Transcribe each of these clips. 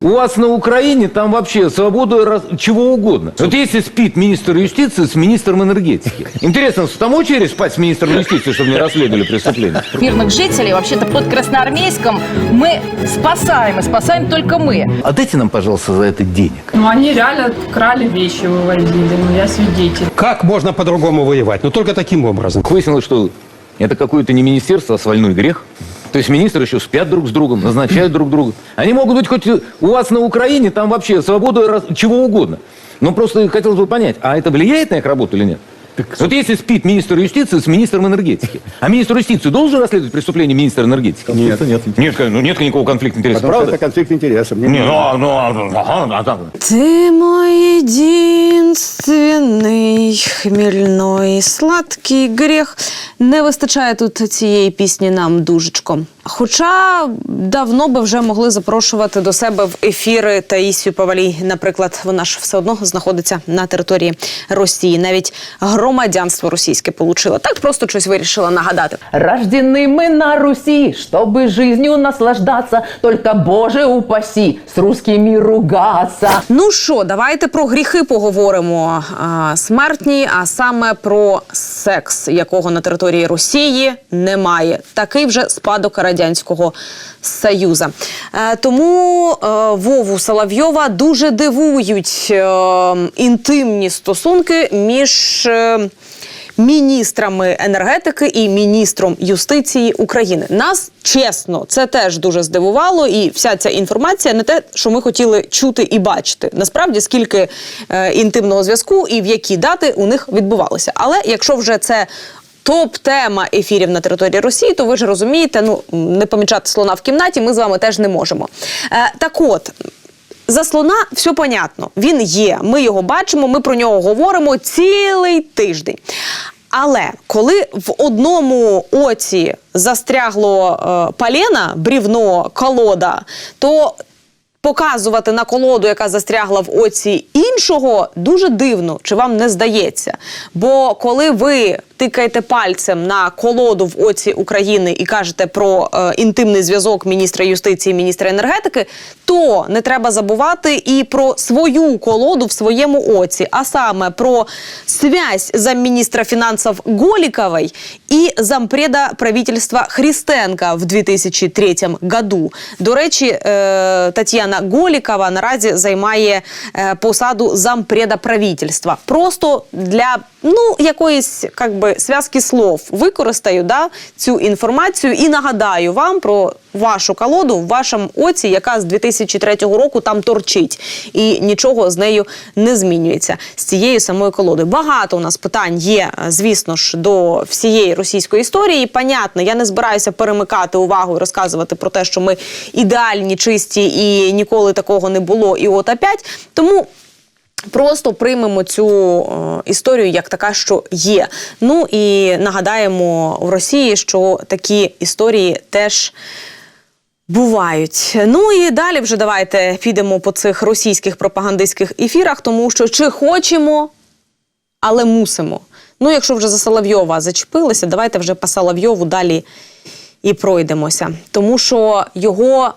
У вас на Украине там вообще свобода раз- чего угодно. Вот если спит министр юстиции с министром энергетики. Интересно, там очередь спать с министром юстиции, чтобы не расследовали преступление? мирных жителей. Вообще-то под Красноармейском мы спасаем, и спасаем только мы. Отдайте нам, пожалуйста, за это денег. Ну, они реально крали вещи, вывозили. Ну, я свидетель. Как можно по-другому воевать? Ну, только таким образом. Выяснилось, что это какое-то не министерство, а свальной грех. То есть министры еще спят друг с другом, назначают друг друга. Они могут быть хоть у вас на Украине, там вообще свобода раз- чего угодно. Но просто хотелось бы понять, а это влияет на их работу или нет? Вот если спит министр юстиции с министром энергетики, а министр юстиции должен расследовать преступление министра энергетики? Нет, нет. Нет, ну нет никакого конфликта интересов, Потому что правда? это конфликт интересов. Не- Не, ну, а- ну, а- ну, ага, а там- Ты мой единственный хмільной сладкий гріх. Не вистачає тут цієї пісні нам дужечко. Хоча давно би вже могли запрошувати до себе в ефіри Таїсію Павалій. Наприклад, вона ж все одно знаходиться на території Росії. Навіть громадянство російське получила. Так просто щось вирішила нагадати. Рождены мы на Руси, чтобы жизнью наслаждаться. Только, Боже, упаси, с русскими ругаться. Ну що, давайте про гріхи поговоримо. А, смертні, а саме про секс, якого на території Росії немає. Такий вже спадок радянського союзу. Е, тому е, Вову Соловйова дуже дивують е, інтимні стосунки між. е, міністрами енергетики і міністром юстиції України. Нас чесно, це теж дуже здивувало, і вся ця інформація не те, що ми хотіли чути і бачити. Насправді, скільки е, інтимного зв'язку і в які дати у них відбувалося. Але якщо вже це. Топ-тема ефірів на території Росії, то ви ж розумієте, ну не помічати слона в кімнаті. Ми з вами теж не можемо. Е, так от за слона все понятно. Він є. Ми його бачимо, ми про нього говоримо цілий тиждень. Але коли в одному оці застрягло е, палена, брівно, колода, то показувати на колоду, яка застрягла в оці іншого, дуже дивно, чи вам не здається. Бо коли ви тикаєте пальцем на колоду в оці України і кажете про е, інтимний зв'язок міністра юстиції, міністра енергетики, то не треба забувати і про свою колоду в своєму оці, а саме про связь замміністра фінансів Голікової і зампреда правительства Христенка в 2003 году. До речі, е, Тетяна Голікова наразі займає е, посаду зампреда правительства. Просто для ну якоїсь как би зв'язки слов використаю да, цю інформацію і нагадаю вам про вашу колоду в вашому оці, яка з 2003 року там торчить, і нічого з нею не змінюється з цією самою колодою. Багато у нас питань є, звісно ж, до всієї російської історії. Понятно, я не збираюся перемикати увагу і розказувати про те, що ми ідеальні, чисті і ніколи такого не було. І от опять тому. Просто приймемо цю е, історію як така, що є. Ну і нагадаємо в Росії, що такі історії теж бувають. Ну і далі вже давайте підемо по цих російських пропагандистських ефірах, тому що чи хочемо, але мусимо. Ну, якщо вже за Соловйова зачепилися, давайте вже по Соловйову далі і пройдемося. Тому що його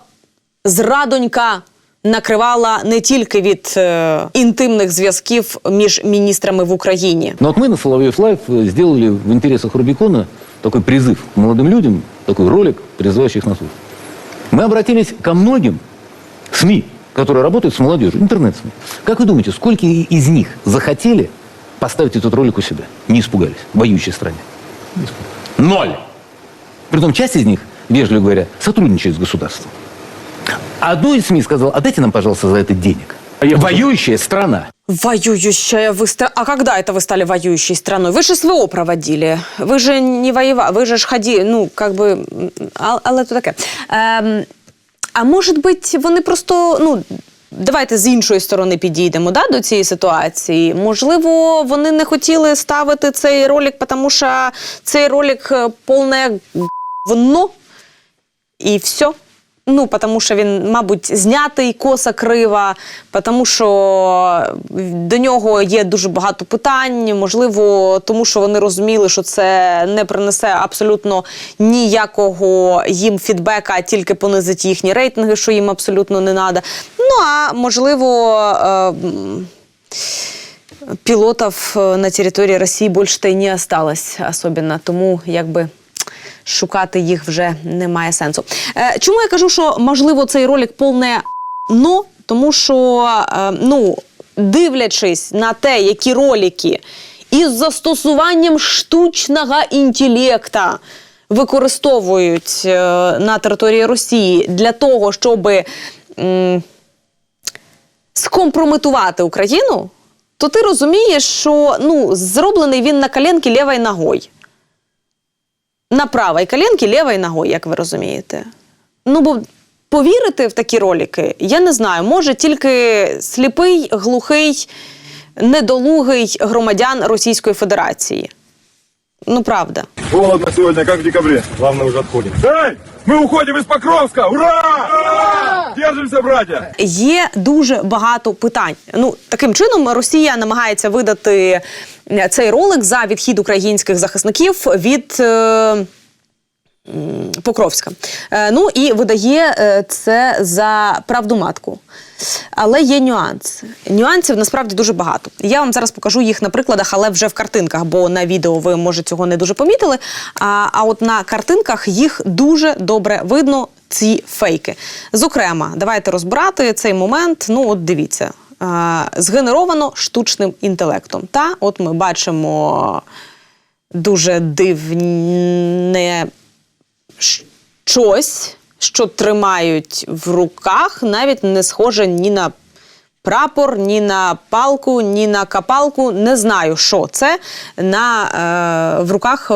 зрадонька накривала не тільки від е, інтимних зв'язків між міністрами в Україні. Но вот мы на Соловьев Лайв э, сделали в интересах Рубикона такой призыв к молодым людям, такой ролик, призывающий их на суд. Мы обратились ко многим СМИ, которые работают с молодежью, интернет-СМИ. Как вы думаете, сколько и- из них захотели поставить этот ролик у себя? Не испугались в воюющей стране? Ноль! Притом часть из них, вежливо говоря, сотрудничает с государством. А одно из СМИ сказал, отдайте нам, пожалуйста, за это денег. Воюющая страна. Воюющая вы ста- А когда это вы стали воюющей страной? Вы же СВО проводили. Ви же не воювали, ви же ж ході, ну, как би, м, а- але то таке. Ем, а може бути, вони просто, ну. Давайте з іншої сторони підійдемо да, до цієї ситуації. Можливо, вони не хотіли ставити цей ролик, тому що цей ролик е, повне говно, і все. Ну, тому що він, мабуть, знятий коса крива, тому що до нього є дуже багато питань. Можливо, тому що вони розуміли, що це не принесе абсолютно ніякого їм фідбека, а тільки понизить їхні рейтинги, що їм абсолютно не треба. Ну а можливо. е, м, э, на территории России больше-то и не осталось особенно, тому якби шукати їх вже немає сенсу. Е, чому я кажу, що можливо цей ролик повне но? Тому що е, ну, дивлячись на те, які ролики із застосуванням штучного інтелекта використовують е, на території Росії для того, щоб скомпрометувати Україну, то ти розумієш, що ну, зроблений він на коленки лівою ногою. На правій коленки лівою ногою, як ви розумієте. Ну, бо повірити в такі ролики, я не знаю, може тільки сліпий, глухий, недолугий громадян Російської Федерації. Ну, правда. Холодно сегодня, как в декабре. Главное, уже отходим. Эй, мы уходим из Покровска! Ура! Держимся, братья! Є дуже багато питань. Ну таким чином Росія намагається видати цей ролик за відхід українських захисників від. е, Покровська. Е, ну і видає е, це за правду матку. Але є нюанс. Нюансів насправді дуже багато. Я вам зараз покажу їх на прикладах, але вже в картинках, бо на відео ви може цього не дуже помітили. А, а от на картинках їх дуже добре видно. Ці фейки. Зокрема, давайте розбирати цей момент. Ну, от дивіться, згенеровано штучним інтелектом. Та от ми бачимо дуже дивне щось, що тримають в руках, навіть не схоже ні на прапор, ні на палку, ні на капалку. Не знаю, що це на, е, в руках е,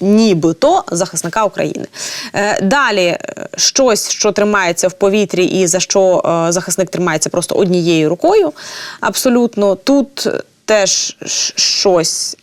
нібито захисника України. Е, далі е, щось, що тримається в повітрі, і за що е, захисник тримається просто однією рукою. Абсолютно, тут теж щось.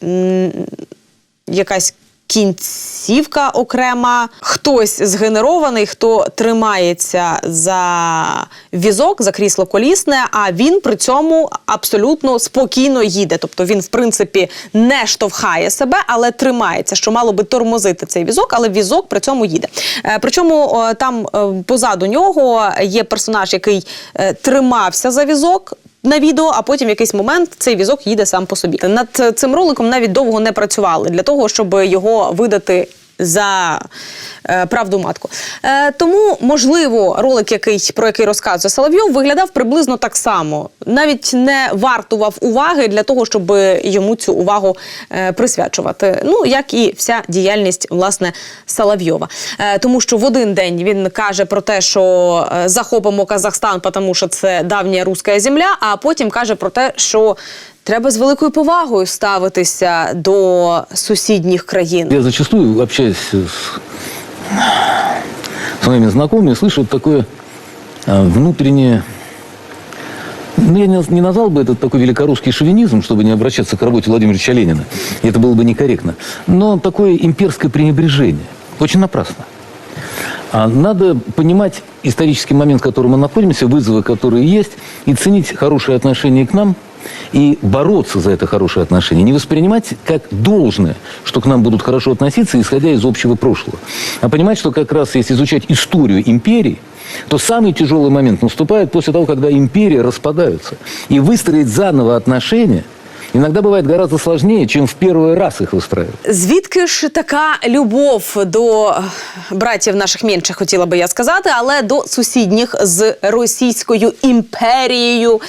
якась кінцівка окрема, хтось згенерований, хто тримається за візок, за крісло колісне, а він при цьому абсолютно спокійно їде. Тобто він, в принципі, не штовхає себе, але тримається, що мало би тормозити цей візок, але візок при цьому їде. Е, Причому там е, позаду нього є персонаж, який е, тримався за візок на відео, а потім в якийсь момент цей візок їде сам по собі. Над цим роликом навіть довго не працювали для того, щоб його видати. За е, правду матку. Е, тому, можливо, ролик, який, про який розказує Соловйов, виглядав приблизно так само. Навіть не вартував уваги для того, щоб йому цю увагу е, присвячувати. Ну, як і вся діяльність власне Соловйова. Е, тому що в один день він каже про те, що е, захопимо Казахстан, тому що це давня руська земля, а потім каже про те, що треба з великою повагою ставитися до сусідніх країн. Я зачастую, общаясь с, с моими знакомыми, слышу такое а, внутреннее... Ну, я не, не назвал бы это такой великорусский шовинизм, чтобы не обращаться к работе Владимира Ильича Ленина. Это было бы некорректно. Но такое имперское пренебрежение. Очень напрасно. А Надо понимать исторический момент, в котором мы находимся, вызовы, которые есть, и ценить хорошее отношение к нам, и бороться за это хорошее отношение. Не воспринимать как должное, что к нам будут хорошо относиться, исходя из общего прошлого. А понимать, что как раз если изучать историю империи, то самый тяжелый момент наступает после того, когда империи распадаются. И выстроить заново отношения иногда бывает гораздо сложнее, чем в первый раз их выстраивать. Звідки ж така любов до е, братів наших менших, хотіла би я сказати, але до сусідніх з Російською імперією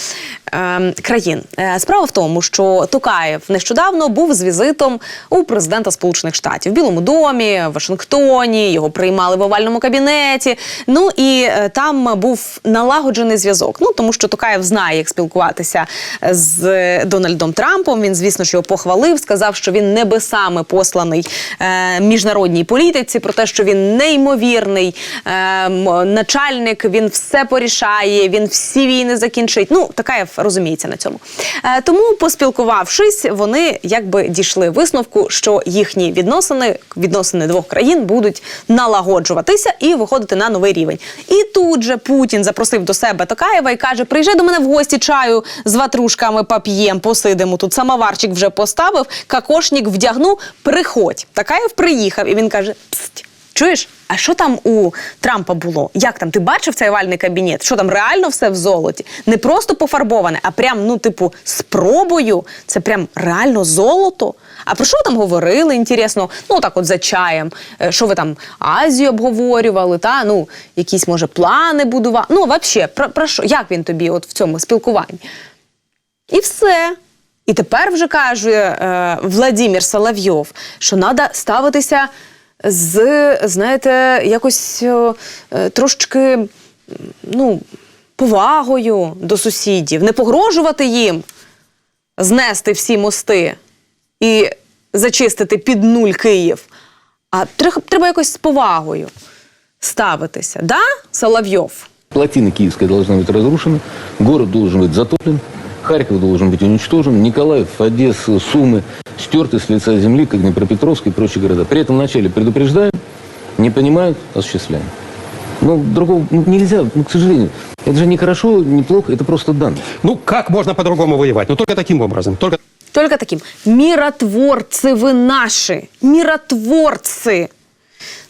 ем, країн? Е, Справа в тому, що Токаєв нещодавно був з візитом у президента Сполучених Штатів в Білому домі, в Вашингтоні. Його приймали в овальному кабінеті. Ну і е, там був налагоджений зв'язок. Ну тому що Токаєв знає, як спілкуватися з Дональдом Трампом. Трампом. Він, звісно ж, його похвалив, сказав, що він небесами посланий е, міжнародній політиці, про те, що він неймовірний е, начальник, він все порішає, він всі війни закінчить. Ну, така розуміється на цьому. Е, тому, поспілкувавшись, вони якби дійшли висновку, що їхні відносини, відносини двох країн будуть налагоджуватися і виходити на новий рівень. І тут же Путін запросив до себе Токаєва і каже: приїжджай до мене в гості чаю з ватрушками поп'єм, посидимо. Тут самоварчик вже поставив, кокошник вдягну, приходь. Такаєв приїхав, і він каже: Пст, чуєш? А що там у Трампа було? Як там? Ти бачив цей овальний кабінет? Що там реально все в золоті? Не просто пофарбоване, а прям, ну, типу, з пробою. Це прям реально золото. А про що ви там говорили? Інтересно, ну так от за чаєм. Е, Що ви там Азію обговорювали? Та ну якісь може плани будували. Ну, взагалі, про, про що? Як він тобі от в цьому спілкуванні? І все. І тепер вже каже е, Владимир Соловйов, що треба ставитися з, знаєте, якось е, трошечки ну, повагою до сусідів, не погрожувати їм, знести всі мости і зачистити під нуль Київ. А треба якось з повагою ставитися. Да, Соловйов? Плотина Киевская должна быть разрушена, город должен быть затоплен, Харьков должен быть уничтожен, Николаев, Одесса, Сумы стерты с лица земли, как Днепропетровск и прочие города. При этом вначале предупреждаем, не понимают, осуществляем. Ну, другого ну, нельзя, ну, к сожалению. Это же не хорошо, не плохо, это просто данность. Ну, как можно по-другому воевать? Ну, только таким образом. Только Только таким. Миротворцы вы наши. Миротворцы.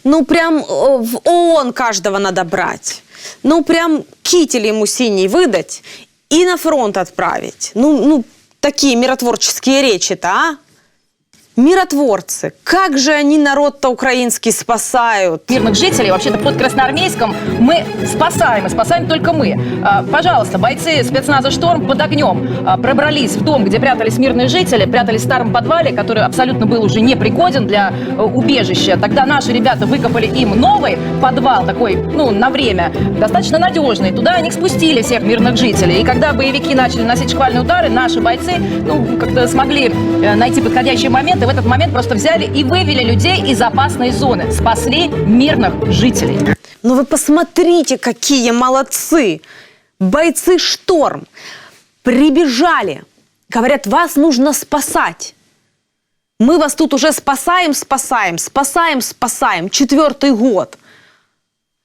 Ну, прям о, в ООН каждого надо брать. Ну, прям китель ему синий выдать и на фронт отправить. Ну, ну такие миротворческие речи-то, а? Миротворцы. Как же они народ-то украинский спасают? мирных жителей. Вообще-то под Красноармейском мы спасаем, и спасаем только мы. А, Пожалуйста, бойцы спецназа «Шторм» под огнем а, пробрались в дом, где прятались мирные жители, прятались в старом подвале, который абсолютно был уже непригоден для э, убежища. Тогда наши ребята выкопали им новый подвал, такой, ну, на время, достаточно надежный. Туда они спустили всех мирных жителей. И когда боевики начали носить шквальные удары, наши бойцы, ну, как-то смогли э, найти подходящий момент, в этот момент просто взяли и вывели людей из опасной зоны. Спасли мирных жителей. Ну вы посмотрите, какие молодцы! Бойцы «Шторм» прибежали. Говорят, вас нужно спасать. Мы вас тут уже спасаем, спасаем, спасаем, спасаем. Четвертый год.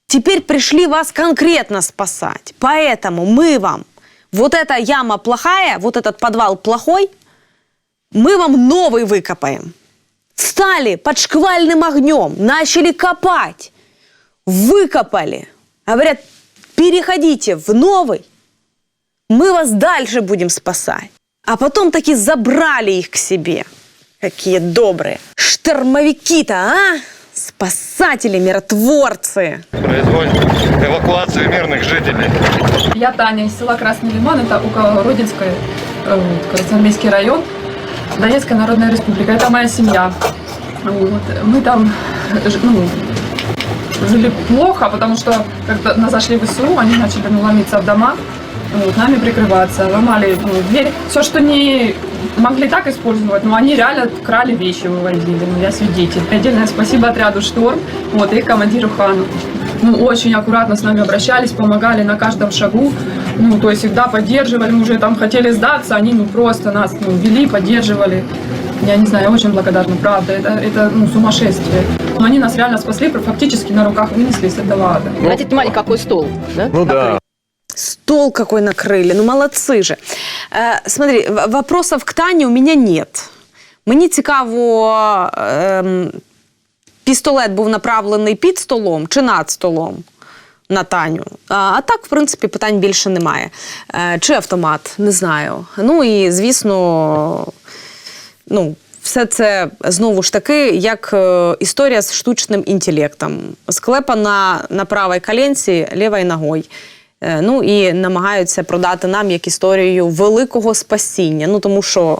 Теперь пришли вас конкретно спасать. Поэтому мы вам, вот эта яма плохая, вот этот подвал плохой, мы вам новый выкопаем. Стали под шквальным огнем, начали копать выкопали. Говорят, переходите в новый, мы вас дальше будем спасать. А потом таки забрали их к себе. Какие добрые. Штормовики-то, а? Спасатели, миротворцы. Производим эвакуацию мирных жителей. Я Таня из села Красный Лиман, это около Родинской, э, Красноармейский район, Донецкая Народная Республика. Это моя семья. Вот. Мы там ну, жили плохо, потому что когда нас зашли в СУ, они начали ну, ломиться в дома, вот, нами прикрываться, ломали ну, дверь. Все, что не могли так использовать, но они реально крали вещи, вывозили. Ну, я свидетель. Отдельное спасибо отряду «Шторм», вот, и командиру Хану. Ну, очень аккуратно с нами обращались, помогали на каждом шагу. Ну, то есть всегда поддерживали, мы уже там хотели сдаться, они ну, просто нас ну, вели, поддерживали. Я не знаю, я очень благодарна, правда, это, это ну, сумасшествие. Но они нас реально спасли, фактически на руках вынесли с этого ада. Обратите внимание, какой стол. Да? Ну да. Стол какой накрыли, ну молодцы же. Э, смотри, вопросов к Тане у меня нет. Мені цікаво, ем, пістолет був направлений під столом чи над столом на Таню. А, так, в принципі, питань більше немає. Е, чи автомат, не знаю. Ну і звісно, ну, все це знову ж таки як е, історія з штучним інтелектом. Склепана на правій коленці лівою ногою. Е, ну і намагаються продати нам як історію великого спасіння. Ну тому що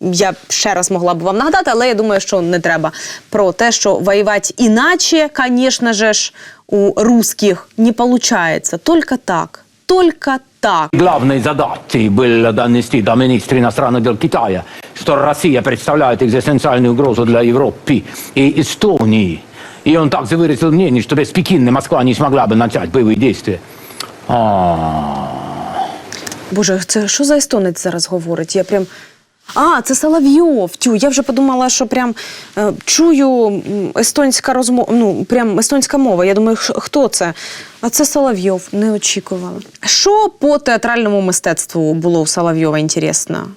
я б ще раз могла б вам нагадати, але я думаю, що не треба про те, що воювати іначе, звісно же ж, у русських не виходить. Тільки так. только так. Главной задачей было донести до министра иностранных дел Китая, что Россия представляет экзистенциальную угрозу для Европы и Эстонии. И он также выразил мнение, что без Пекина Москва не смогла бы начать боевые действия. А, Боже, це що за естонець зараз говорить? Я прям. а, це Соловйов. Тю, я вже подумала, що прям е, чую естонська розмова, ну прям естонська мова. Я думаю, х- хто це? А це Соловйов, не очікувала. Що по театральному мистецтву було у Соловйова інтересно?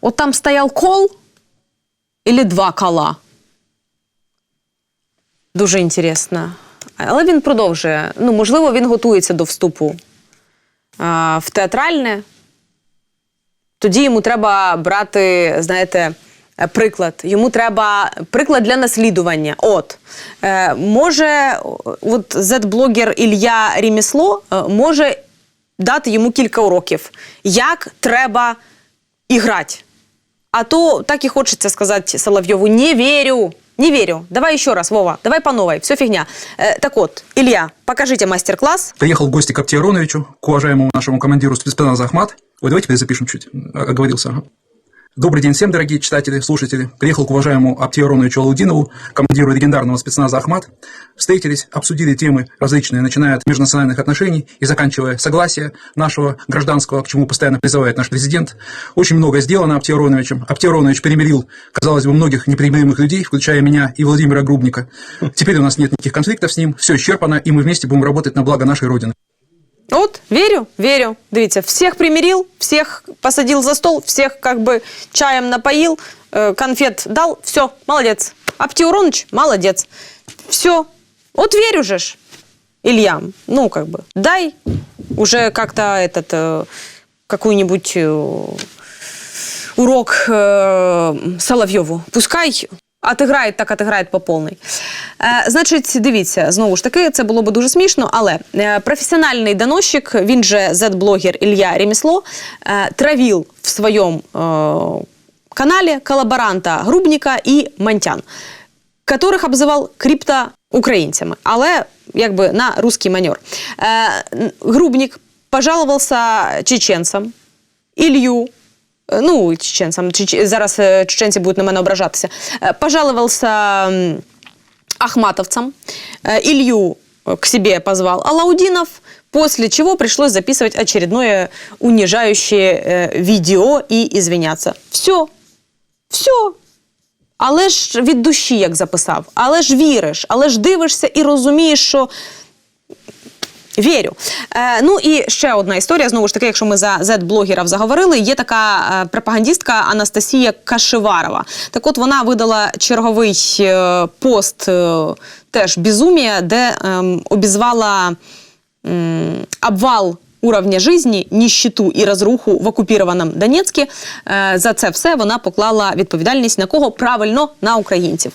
От там стояв кол или два кола? Дуже інтересно. Але він продовжує. Ну, можливо, він готується до вступу а, в театральне, тоді йому треба брати, знаєте, е, приклад. Йому треба приклад для наслідування. От е, може, от зет-блогер Ілля Рімісло е, може дати йому кілька уроків, як треба іграти. А то так і хочеться сказати Соловйову: не вірю. Не верю. Давай еще раз, Вова. Давай по новой. Все фигня. Э, так вот, Илья, покажите мастер-класс. Приехал в гости к Аптею Ароновичу, к уважаемому нашему командиру спецназа Ахмат. Ой, давайте перезапишем чуть. А- Оговорился. ага. Добрый день всем, дорогие читатели, слушатели. Приехал к уважаемому Аптею Ароновичу Алаудинову, командиру легендарного спецназа Ахмат. Встретились, обсудили темы различные, начиная от межнациональных отношений и заканчивая согласия нашего гражданского, к чему постоянно призывает наш президент. Очень много сделано. Аптей Аронович примирил, казалось бы, многих непримиримых людей, включая меня и Владимира Грубника. Теперь у нас нет никаких конфликтов с ним, все исчерпано, и мы вместе будем работать на благо нашей Родины. Вот верю, верю. Дивіться, всех примирил, всех посадил за стол, всех как бы чаем напоил, э, конфет дал, все, молодец. Аптіуроныч, молодец, Все. Вот вірю же ж, Илья, ну как бы, дай уже как-то этот, э, какой-нибудь э, урок Соловьеву. Пускай отиграють, так отиграють по повній. Е, значить, дивіться, знову ж таки, це було би дуже смішно, але е, професіональний доносчик, він же зет-блогер Илья Ремесло, е, травил в своєму е, канале коллаборанта Грубника і Монтян, которых обзивав криптоукраїнцями, але якби на русский манер. Е, Грубник пожаловался чеченцам, Ілью, ну, чеченцям, чеч- зараз е, чеченці будуть на мене ображатися, е, пожаловался м, ахматовцам, э, Илью э, к себе позвал Алаудинов, после чего пришлось записывать очередное унижающее э, видео и извиняться. Все. Все. Але ж від душі як записав, але ж віриш, але ж дивишся і розумієш, що Вірю. Е, ну і ще одна історія. Знову ж таки, якщо ми за Z-блогерів заговорили, є така е, пропагандістка Анастасія Кашеварова. Так от вона видала черговий е, пост е, теж безумія, де ем, обізвала м, обвал уровня жизни, нищету і розруху в окупованому Донецьку. Е, За це все вона поклала відповідальність на кого? Правильно, на українців.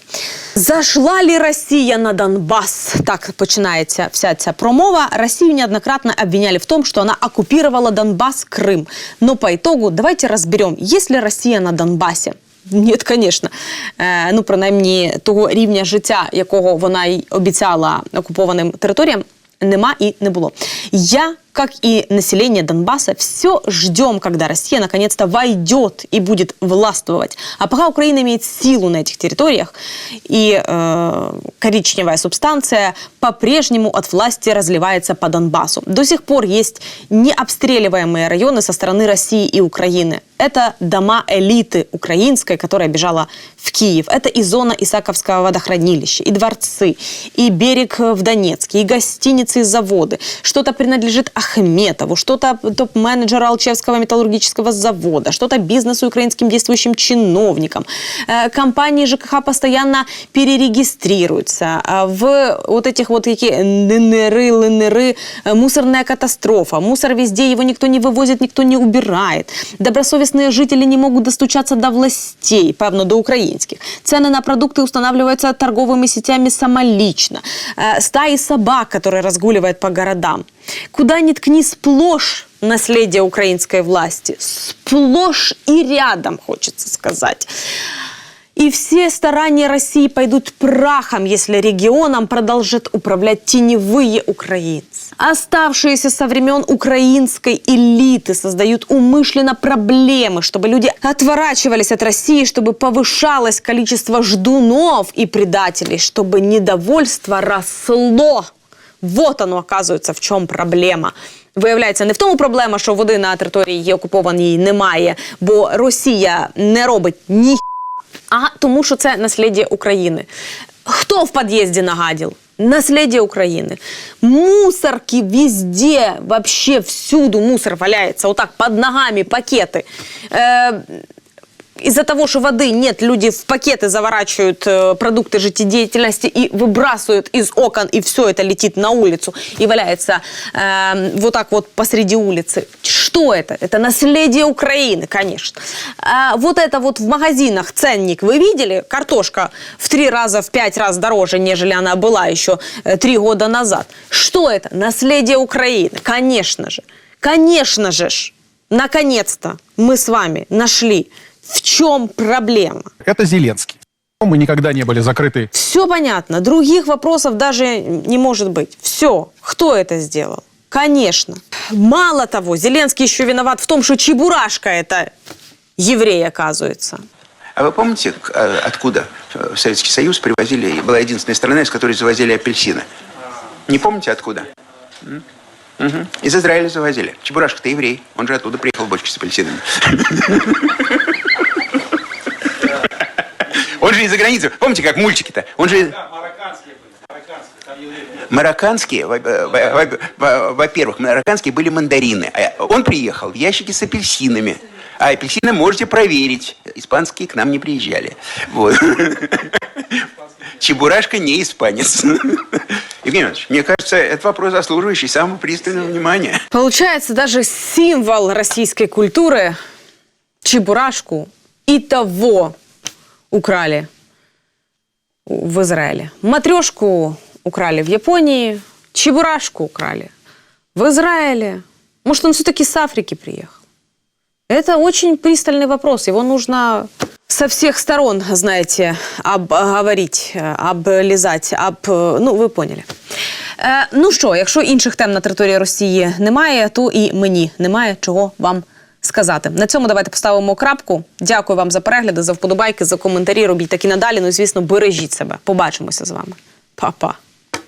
Зашла ли Росія на Донбас? Так починається вся ця промова. Росію неоднократно обвиняли в том, что она оккупировала Донбасс, Крым. Но по итогу давайте разберем, есть ли Россия на Донбассе. Ні, звісно. Е, ну, принаймні, того рівня життя, якого вона й обіцяла окупованим територіям, нема і не було. Я, как и население Донбасса, все ждем, когда Россия наконец-то войдет и будет властвовать. А пока Украина имеет силу на этих территориях, и э, коричневая субстанция по-прежнему от власти разливается по Донбассу. До сих пор есть необстреливаемые районы со стороны России и Украины. Это дома элиты украинской, которая бежала в Киев. Это и зона Исаковского водохранилища, и дворцы, и берег в Донецке, и гостиницы, и заводы. Что-то принадлежит Ахметову, что-то топ-менеджеру Алчевского металлургического завода, что-то бизнесу украинским действующим чиновникам. Э, Компании ЖКХ постоянно перерегистрируются. А В вот этих вот какие ННРы, ЛНРы, э, мусорная катастрофа. Мусор везде, его никто не вывозит, никто не убирает. Добросовестные жители не могут достучаться до властей, певно, до украинских. Цены на продукты устанавливаются торговыми сетями самолично. Э, Стаи собак, которые разгуливают по городам. Куда ни ткни, сплошь наследие украинской власти. Сплошь и рядом, хочется сказать. И все старания России пойдут прахом, если регионом продолжат управлять теневые украинцы. Оставшиеся со времен украинской элиты создают умышленно проблемы, чтобы люди отворачивались от России, чтобы повышалось количество ждунов и предателей, чтобы недовольство росло. Вот оно, оказується, в чому проблема. Виявляється, не в тому проблема, що води на території є окупованій немає, бо Росія не робить ні а тому, що це наслідя України. Хто в під'їзді нагадив? Наслідие України. Мусорки везде, вообще всюду мусор валяется. Вот так, под ногами пакеты. Э, из-за того, что воды нет, люди в пакеты заворачивают э, продукты жизнедеятельности и выбрасывают из окон, и все это летит на улицу и валяется э, вот так вот посреди улицы. Что это? Это наследие Украины, конечно. А вот это вот в магазинах ценник вы видели? Картошка в три раза, в пять раз дороже, нежели она была еще э, три года назад. Что это? Наследие Украины, конечно же. Конечно же ж. Наконец-то мы с вами нашли, в чем проблема. Это Зеленский. Мы никогда не были закрыты Все понятно. Других вопросов даже не может быть. Все. Кто это сделал? Конечно. Мало того, Зеленский еще виноват в том, что Чебурашка это еврей, оказывается. А вы помните, а, откуда в Советский Союз привозили, была единственная страна, из которой завозили апельсины? Не помните, откуда? Мгм. Из Израиля завозили. Чебурашка-то еврей. Он же оттуда приехал в бочке с апельсинами. Же из-за границы. Помните, как мультики-то? Он же... Марокканские, во- во- во-первых, марокканские были мандарины. А Он приехал в ящике с апельсинами. А апельсины можете проверить. Испанские к нам не приезжали. Вот. Чебурашка не испанец. Евгений Иванович, мне кажется, это вопрос, заслуживающий самого пристального внимания. Получается, даже символ российской культуры Чебурашку и того украли в Израиле. Матрешку украли в Японии, Чебурашку украли в Израиле. Может, он все-таки с Африки приехал? Это очень пристальный вопрос. Его нужно со всех сторон, знаете, обговорить, э, облизать, об... Ну, ви поняли. Е, ну що, якщо інших тем на території Росії немає, то і мені немає чого вам сказати. На цьому давайте поставимо крапку. Дякую вам за перегляди, за вподобайки, за коментарі. Робіть так і надалі. Ну, звісно, бережіть себе. Побачимося з вами. Па-па.